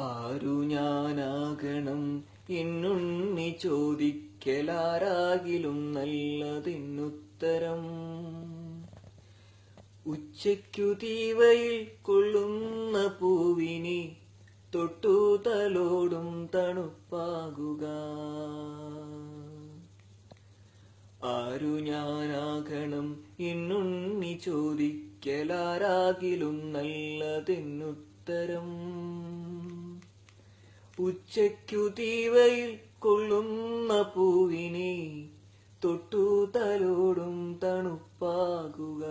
ആരു ഞാനാകണം? എന്നുണ്ണി ചോദിക്കലാരാകിലും നല്ലതെന്നുത്തരം. ഉച്ചയ്ക്കു തീവയിൽ കൊള്ളുന്ന പൂവിനി തൊട്ടു തലോടും തണുപ്പാകുക. ആരു ഞാനാകണം? എന്നുണ്ണി ചോദിക്കലാരാകിലും നല്ലതെന്നുത്തരം. ഉച്ചയ്ക്കു തീവയിൽ കൊള്ളുന്ന പൂവിനെ തൊട്ടു തലോടും തണുപ്പാകുക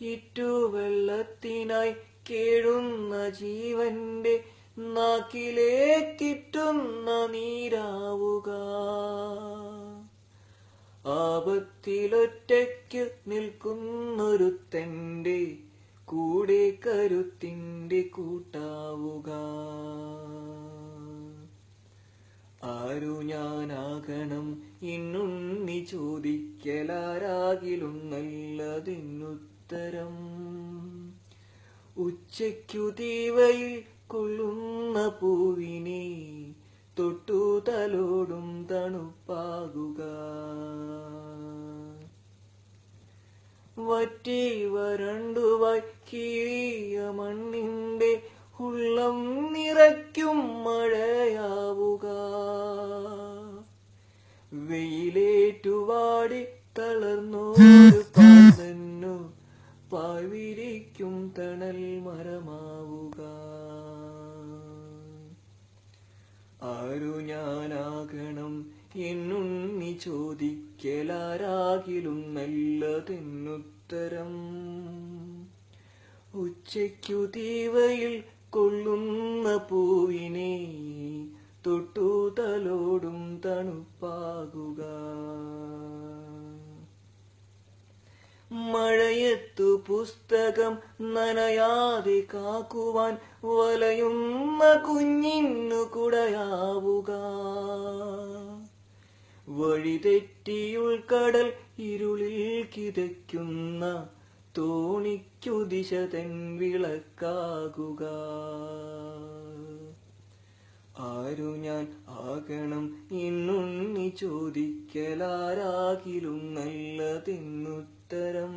ഇറ്റുവെള്ളത്തിനായി കേഴുന്ന ജീവന്റെ നാക്കിലേക്കിറ്റുന്ന നീരാവുക. ആപത്തിലൊറ്റയ്ക്ക് നിൽക്കുന്നൊരുത്തന്റെ കൂടെ കരുത്തിന്റെ കൂട്ടാവുക. ആരു ഞാനാകണം ഇന്നുണ്ണി ചോദിക്കലാരാകിലും നല്ലതിന്നുത്തരം ഉച്ചയ്ക്കു തീവയിൽ കൊള്ളുന്ന പൂവിനെ തൊട്ടു തലോടും തണുപ്പാകുക. വറ്റി വരണ്ടു വക്കിയ മണ്ണിന്റെ ഉള്ളം നിറയ്ക്കും മഴയാവുക. വെയിലേറ്റുവാടി തളർന്നു പാതന്നു പാവിരിക്കും തണൽ മരമാവുക. ആരു ഞാനാകണം എന്നുണ്ണി ചോദിക്കലാരാകിലും നല്ലതെന്നുത്തരം. ഉച്ചയ്ക്കു തീവയിൽ കൊള്ളുന്ന പൂവിനെ തൊട്ടു തലോടും തണുപ്പാകുക. മഴയത്തു പുസ്തകം നനയാതെ കാക്കുവാൻ വലയുന്ന കുഞ്ഞിന്നു കുടയാവുക. വഴിതെറ്റിയുൾക്കടൽ ഇരുളിൽ കിതയ്ക്കുന്ന തോണിക്കു ദിശ തൻ വിളക്കാകുക ആരു ഞാൻ ആകണം ഇന്നുണ്ണി ചോദിക്കലാരാകിലും നല്ലതിന്നുത്തരം.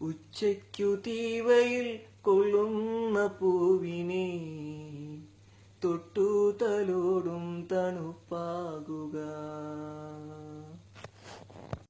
ഉച്ചയ്ക്കു തീവയിൽ കൊള്ളുന്ന പൂവിനെ തൊട്ടു തലോടും തണുപ്പാകുക